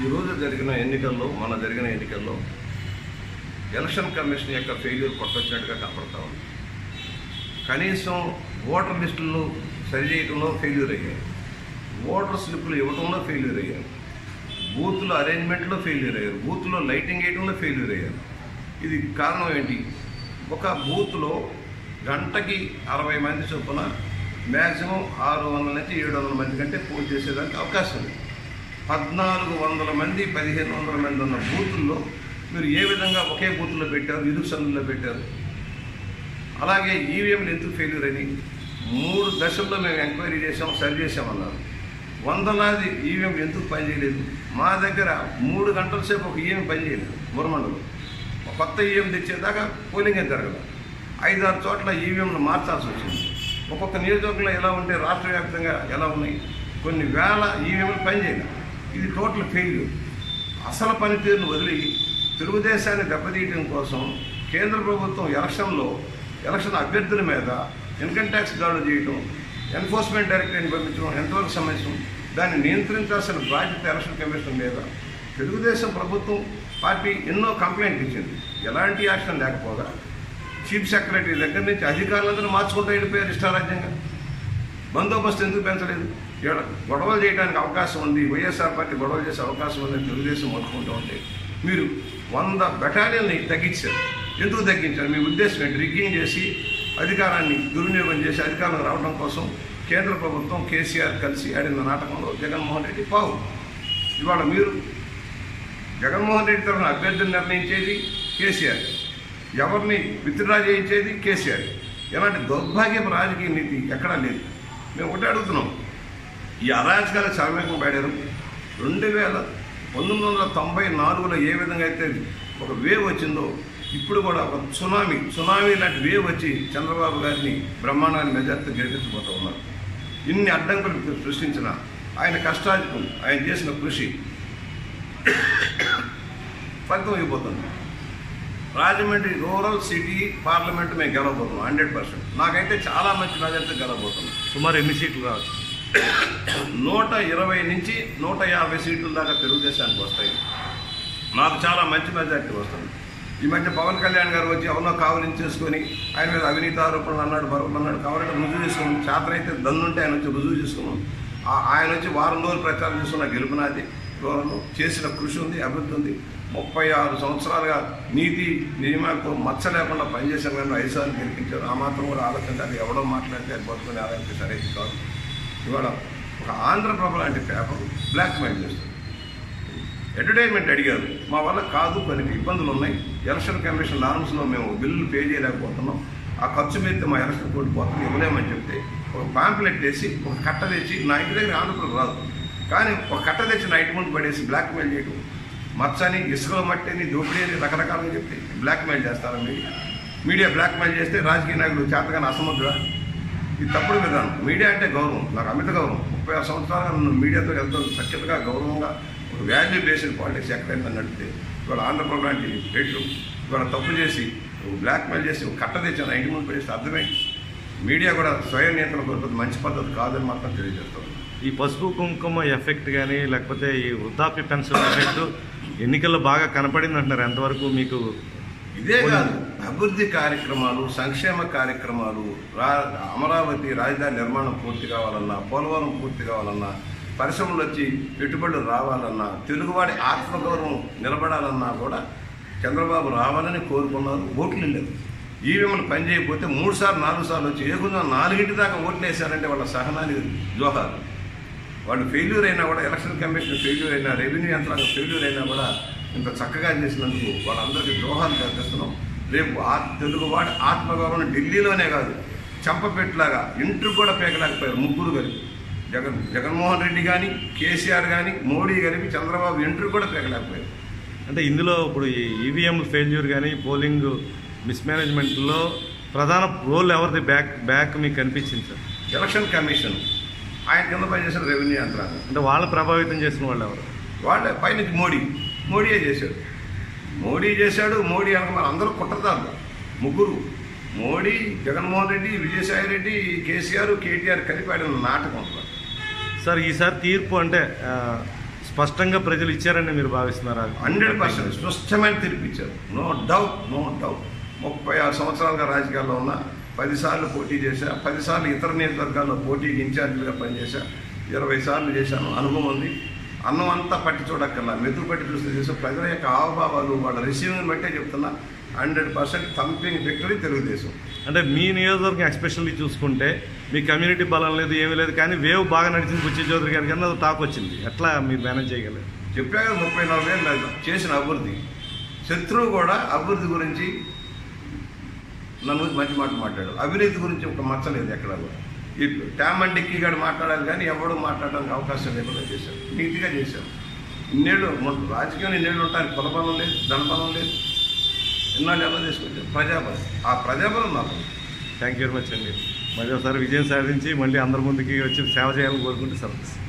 ఈరోజు జరిగిన ఎన్నికల్లో మన జరిగిన ఎన్నికల్లో ఎలక్షన్ కమిషన్ యొక్క ఫెయిల్యూర్ కొట్టొచ్చినట్టుగా కనపడతా ఉంది. కనీసం ఓటర్ సరి చేయటంలో ఫెయిల్యూర్ అయ్యాయి. ఓటర్ స్లిప్పులు ఇవ్వటంలో ఫెయిల్యూర్ అయ్యారు బూత్లో అరేంజ్మెంట్లో ఫెయిల్యూర్ అయ్యారు బూత్లో లైటింగ్ వేయడంలో ఫెయిల్యూర్ అయ్యారు ఇది కారణం ఏంటి? ఒక బూత్లో గంటకి అరవై మంది చొప్పున మ్యాక్సిమం ఆరు వందల నుంచి ఏడు వందల మంది కంటే పోల్ చేసేదానికి అవకాశం ఉంది. పద్నాలుగు వందల మంది పదిహేను వందల మంది ఉన్న బూతుల్లో మీరు ఏ విధంగా ఒకే బూత్లో పెట్టారు ఇరుకు సందులో పెట్టారు? అలాగే ఈవీఎంలు ఎందుకు ఫెయిల్యూర్ అని మూడు దశల్లో మేము ఎంక్వైరీ చేసాం సరి చేసామన్నారు వందలాది ఈవీఎం ఎందుకు పనిచేయలేదు మా దగ్గర మూడు గంటల సేపు ఒక ఈవీఎం పనిచేయలేదు గురమండలో. కొత్త ఈవీఎం తెచ్చేదాకా పోలింగ్ ఏం జరగదు ఐదారు చోట్ల ఈవీఎంలు మార్చాల్సి వచ్చింది. ఒక్కొక్క నియోజకవర్గంలో ఎలా ఉంటే రాష్ట్ర వ్యాప్తంగా ఎలా ఉన్నాయి? కొన్ని వేల ఈవీఎంలు పనిచేయలేదు ఇది టోటల్ ఫెయిల్యూర్ అసలు పనితీరును వదిలి తెలుగుదేశాన్ని దెబ్బతీయడం కోసం కేంద్ర ప్రభుత్వం ఎలక్షన్లో ఎలక్షన్ అభ్యర్థుల మీద ఇన్కమ్ ట్యాక్స్ దాడులు చేయటం ఎన్ఫోర్స్మెంట్ డైరెక్టరేట్ని పంపించడం ఎంతవరకు సమస్యం దాన్ని నియంత్రించాల్సిన బాధ్యత ఎలక్షన్ కమిషన్ మీద. తెలుగుదేశం ప్రభుత్వం పార్టీ ఎన్నో కంప్లైంట్ ఇచ్చింది. ఎలాంటి యాక్షన్ లేకపోగా చీఫ్ సెక్రటరీ దగ్గర నుంచి అధికారులందరూ మార్చుకుంటూ వెళ్ళిపోయారు ఇష్టారాజ్యంగా. బందోబస్తు ఎందుకు పెంచలేదు? గొడవలు చేయడానికి అవకాశం ఉంది. వైఎస్ఆర్ పార్టీ గొడవలు చేసే అవకాశం ఉందని తెలుగుదేశం మొత్తుకుంటూ ఉంటే మీరు వంద బెటాలియన్ని తగ్గించారు. ఎందుకు తగ్గించారు? మీ ఉద్దేశం ఏంటి? రిగ్గింగ్ చేసి అధికారాన్ని దుర్వినియోగం చేసి అధికారం రావడం కోసం కేంద్ర ప్రభుత్వం కేసీఆర్ కలిసి ఆడిన నాటకంలో జగన్మోహన్ రెడ్డి పావు. ఇవాళ మీరు జగన్మోహన్ రెడ్డి తరఫున అభ్యర్థిని నిర్ణయించేది కేసీఆర్. ఎవరిని విత్డ్రా చేయించేది కేసీఆర్. ఎలాంటి దౌర్భాగ్యపు రాజకీయ నీతి ఎక్కడా లేదు. మేము ఒకటే అడుగుతున్నాం. ఈ అరాజకాల చరమేకం పాడారు? రెండు వేల పంతొమ్మిది వందల తొంభై నాలుగులో ఏ విధంగా అయితే ఒక వేవ్ వచ్చిందో ఇప్పుడు కూడా ఒక సునామీ సునామీ లాంటి వేవ్ వచ్చి చంద్రబాబు గారిని బ్రహ్మాండాన్ని మెజార్టీ గెలిపించబోతూ ఉన్నారు. ఇన్ని అడ్డంకులు సృష్టించిన ఆయన కష్టాలకు ఆయన చేసిన కృషి ఫలితం అయిపోతుంది. రాజమండ్రి రూరల్ సిటీ పార్లమెంట్ మేము గెలవబోతున్నాం హండ్రెడ్ పర్సెంట్. నాకైతే చాలా మంచి మెజార్టీ గెలవబోతున్నాం. సుమారు ఎన్ని సీట్లు రావచ్చు? నూట ఇరవై నుంచి నూట యాభై సీట్ల దాకా తెలుగుదేశానికి వస్తాయి. నాకు చాలా మంచి మెజార్టీ వస్తుంది. ఈ మధ్య పవన్ కళ్యాణ్ గారు వచ్చి ఎవరినో కావలించేసుకొని ఆయన మీద అవినీతి ఆరోపణలు అన్నాడు మరొకటి అన్నాడు కావాలంటే రుజువు చేసుకున్నాం. చేతనైతే దన్నుంటే ఆయన వచ్చి రుజువు చేసుకున్నాం. ఆయన వచ్చి వారం రోజులు ప్రచారం చేసుకున్న గెలుపునాది దూరంలో చేసిన కృషి ఉంది అభివృద్ధి ఉంది. ముప్పై ఆరు సంవత్సరాలుగా నీతి నియమాలతో మచ్చ లేకుండా పనిచేసిన కానీ ఐదు సార్లు గెలిపించారు. ఆ మాత్రం కూడా ఆలోచించాలి ఎవడో మాట్లాడితే అది పట్టుకుని ఆదాయానికి కాదు. ఇవాళ ఒక ఆంధ్రప్రభ లాంటి పేపర్ బ్లాక్ మెయిల్ చేస్తుంది. అడ్వర్టైజ్మెంట్ అడిగారు మా వల్ల కాదు కొన్ని ఇబ్బందులు ఉన్నాయి. ఎలక్షన్ కమిషన్ నార్మ్స్లో మేము బిల్లులు పే చేయలేకపోతున్నాం. ఆ ఖర్చు మీద మా ఎలక్షన్ కోర్టు పోతుంది ఇవ్వలేమని చెప్తే ఒక పాంప్లెట్ వేసి ఒక కట్ట తెచ్చి నా ఇంటి దగ్గర ఆంధ్రప్రభ రాదు. కానీ ఒక కట్ట తెచ్చి నా ఇంటి ముందు పడేసి బ్లాక్ మెయిల్ చేయడం మచ్చని ఇసుకలో మట్టిని దోపిడీ అని రకరకాలుగా చెప్తే బ్లాక్ మెయిల్ చేస్తారా మీడియా? మీడియా బ్లాక్ మెయిల్ చేస్తే రాజకీయ నాయకులు చేతగానే అసమర్థుడా? ఇది తప్పుడు విధానం. మీడియా అంటే గౌరవం. నాకు అమిత గౌరవం. ముప్పై ఆరు సంవత్సరాలు నన్ను మీడియాతో ఎంతో సఖ్యతగా గౌరవంగా ఒక వాల్యూ బేస్డ్ పాలిటిక్స్ ఎక్కడైనా నడిపితే ఇవాళ ఆంధ్రప్రదేశ్ లాంటి రేట్లు. ఇవాళ తప్పు చేసి బ్లాక్మెయిల్ చేసి ఒక కట్ట తెచ్చి నా ఇంటి ముందు పడేస్తే అర్థమైంది. మీడియా కూడా స్వయం నియంత్రణ కోరుతుంది మంచి పద్ధతి కాదని మాత్రం తెలియజేస్తాం ఈ పసుపు కుంకుమ ఎఫెక్ట్ కానీ లేకపోతే ఈ వృద్ధాప్య పెన్షన్ ఎఫెక్ట్ ఎన్నికల్లో బాగా కనపడింది అంటున్నారు ఎంతవరకు మీకు ఇదే కాదు అభివృద్ధి కార్యక్రమాలు సంక్షేమ కార్యక్రమాలు రా అమరావతి రాజధాని నిర్మాణం పూర్తి కావాలన్నా పోలవరం పూర్తి కావాలన్నా పరిశ్రమలు వచ్చి పెట్టుబడులు రావాలన్నా తెలుగువాడి ఆత్మగౌరవం నిలబడాలన్నా కూడా చంద్రబాబు రావాలని కోరుకున్నారు ఓట్లు లేవు. ఈవీఎంలు పనిచేయకపోతే మూడు సార్లు నాలుగు సార్లు వచ్చి ఏకుండా నాలుగింటి దాకా ఓట్లు వేశారంటే వాళ్ళ సహనాన్ని జోహారు. వాళ్ళు ఫెయిల్యూర్ అయినా కూడా ఎలక్షన్ కమిషన్ ఫెయిల్యూర్ అయినా రెవెన్యూ యంత్రాంగం ఫెయిల్యూర్ అయినా కూడా ఇంత చక్కగా చేసినందుకు వాళ్ళందరికీ ద్రోహాలు కల్పిస్తున్నాం రేపు ఆ తెలుగువాడి ఆత్మగౌరవం ఢిల్లీలోనే కాదు చంపపెట్టులాగా ఇంటర్ కూడా పేకలేకపోయారు ముగ్గురు కలిపి. జగన్ జగన్మోహన్ రెడ్డి కానీ కేసీఆర్ కానీ మోడీ కలిపి చంద్రబాబు ఇంటర్ కూడా పేకలేకపోయారు. అంటే ఇందులో ఇప్పుడు ఈ ఈవీఎం ఫెయిల్యూర్ కానీ పోలింగ్ మిస్మేనేజ్మెంట్లో ప్రధాన రోల్ ఎవరిది బ్యాక్ బ్యాక్ మీకు కనిపించింది సార్? ఎలక్షన్ కమిషన్ ఆయన కింద పనిచేసిన రెవెన్యూ యంత్రాంగం. అంటే వాళ్ళ ప్రభావితం చేసిన వాళ్ళు ఎవరు? వాళ్ళ పైనుంచి మోడీ. మోడీయే చేశాడు? మోడీ చేశాడు మోడీ అనక మన అందరూ కుట్రదారులు ముగ్గురు. మోడీ జగన్మోహన్ రెడ్డి విజయసాయి రెడ్డి కేసీఆర్ కేటీఆర్ కలిపి ఆడిన నాటకం. సార్ ఈసారి తీర్పు అంటే స్పష్టంగా ప్రజలు ఇచ్చారని మీరు భావిస్తున్నారా? హండ్రెడ్ పర్సెంట్ స్పష్టమైన తీర్పు ఇచ్చారు. No doubt no doubt. ముప్పై ఆరు సంవత్సరాలుగా రాజకీయాల్లో ఉన్నా పదిసార్లు పోటీ చేశా పదిసార్లు ఇతర నియోజకవర్గాల్లో పోటీకి ఇన్ఛార్జీలుగా పనిచేశా ఇరవై సార్లు చేశాను అనుభవం ఉంది. అన్నం అంతా పట్టి చూడక్కర్లా. మెతుకు పట్టి చూస్తే చేసే ప్రజల యొక్క హావభావాలు వాళ్ళ రిసీవింగ్ బట్టే చెప్తున్నా hundred percent thumping victory Telugu Desam. అంటే మీ నియోజకవర్గం ఎస్పెషల్లీ చూసుకుంటే మీ కమ్యూనిటీ బలం లేదు ఏమీ లేదు కానీ వేవ్ బాగా నడిచింది బుచ్చి చౌదరి గారి కన్నా టాక్ వచ్చింది. ఎట్లా మీరు మేనేజ్ చేయగలరు? చెప్పా కదా ముప్పై నలభై ఏళ్ళు చేసిన అభివృద్ధి. శత్రువు కూడా అభివృద్ధి గురించి నన్ను మంచి మాట మాట్లాడు అవినీతి గురించి ఒక మచ్చలేదు ఎక్కడ కూడా ఈ ట్యామన్ డిక్కీ గారు మాట్లాడాలి కానీ ఎవడు మాట్లాడడానికి అవకాశం లేకుండా చేశాం నీట్గా చేశాం ఇన్నేళ్ళు మన రాజకీయం ఇన్నేళ్ళు ఉంటారు. కులబలం లేదు ధనబలం లేదు. ఎన్నాళ్ళు ఎలా తీసుకొచ్చారు. ప్రజాబలం. ఆ ప్రజాబలం నాకు థ్యాంక్ యూ వెరీ మచ్ అండి. మళ్ళీ ఒకసారి విజయం సాధించి మళ్ళీ అందరి ముందుకి వచ్చి సేవ చేయాలని కోరుకుంటే సర్వీస్